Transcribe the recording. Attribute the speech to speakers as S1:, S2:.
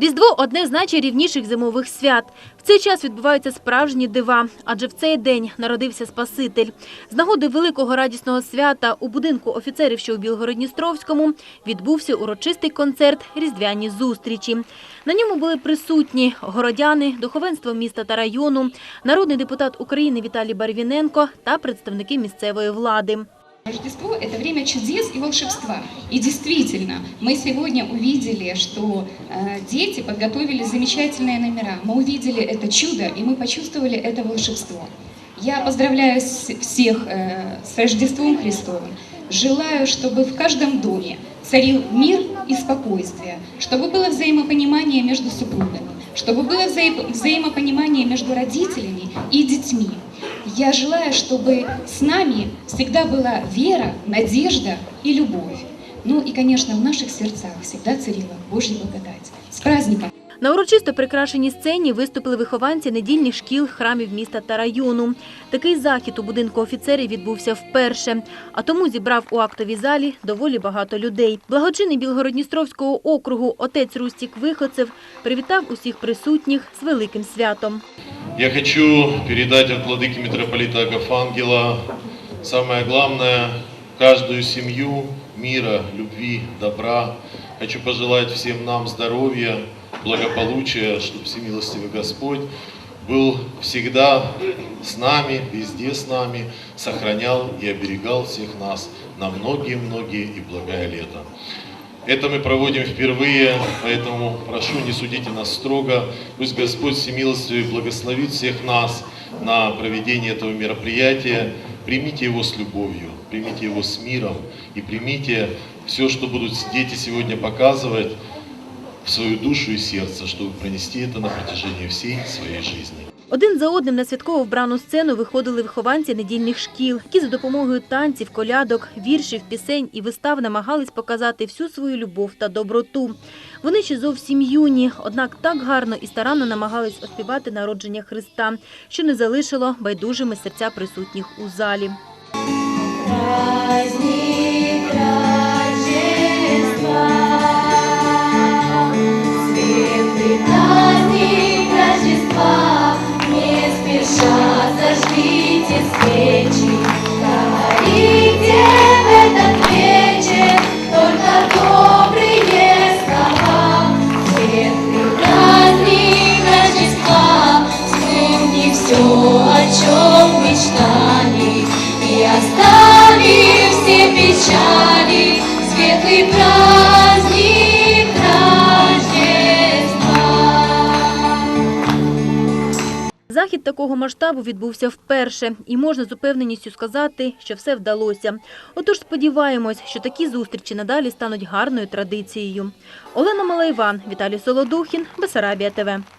S1: Різдво одне з найчарівніших зимових свят. В цей час відбуваються справжні дива, адже в цей день народився Спаситель. З нагоди великого радісного свята у будинку офіцерів, що у Білгородністровському, відбувся урочистий концерт Різдвяні зустрічі. На ньому були присутні городяни, духовенство міста та району, народний депутат України Віталій Барвіненко та представники місцевої влади.
S2: Рождество – это время чудес и волшебства. И действительно, мы сегодня увидели, что э, дети подготовили замечательные номера. Мы увидели это чудо, и мы почувствовали это волшебство. Я поздравляю всех э, с Рождеством Христовым. Желаю, чтобы в каждом доме царил мир и спокойствие, чтобы было взаимопонимание между супругами, чтобы было взаи- взаимопонимание между родителями и детьми. Я желаю, чтобы с нами всегда была вера, надежда и любовь. Ну и, конечно, в наших сердцах всегда царила Божья благодать. С праздником!
S1: На урочисто прикрашеній сцені виступили вихованці недільних шкіл, храмів міста та району. Такий захід у будинку офіцерів відбувся вперше, а тому зібрав у актовій залі доволі багато людей. Благочинний Білгородністровського округу отець Рустік Виходцев привітав усіх присутніх з великим святом.
S3: Я хочу передать от владыки митрополита Агафангела самое главное, каждую семью мира, любви, добра. Хочу пожелать всем нам здоровья, благополучия, чтобы всемилостивый Господь был всегда с нами, везде с нами, сохранял и оберегал всех нас на многие-многие и благое лето. Это мы проводим впервые, поэтому прошу, не судите нас строго. Пусть Господь всемилостивый благословит всех нас на проведение этого мероприятия. Примите его с любовью, примите его с миром и примите все, что будут дети сегодня показывать в свою душу и сердце, чтобы пронести это на протяжении всей своей жизни.
S1: Один за одним на святково вбрану сцену виходили вихованці недільних шкіл, які за допомогою танців, колядок, віршів, пісень і вистав намагались показати всю свою любов та доброту. Вони ще зовсім юні, однак так гарно і старанно намагались оспівати народження Христа, що не залишило байдужими серця присутніх у залі.
S4: Праздник Рождества, спеша зажгите свечи, говорите в этот вечер только добрые слова. Светлый праздник Рождества, вспомни все, о чем мечтали, и оставив все печали, светлый праздник
S1: такого масштабу відбувся вперше, і можна з упевненістю сказати, що все вдалося. Отож сподіваємось, що такі зустрічі надалі стануть гарною традицією. Олена Малайван, Віталій Солодухін, Бесарабія ТВ.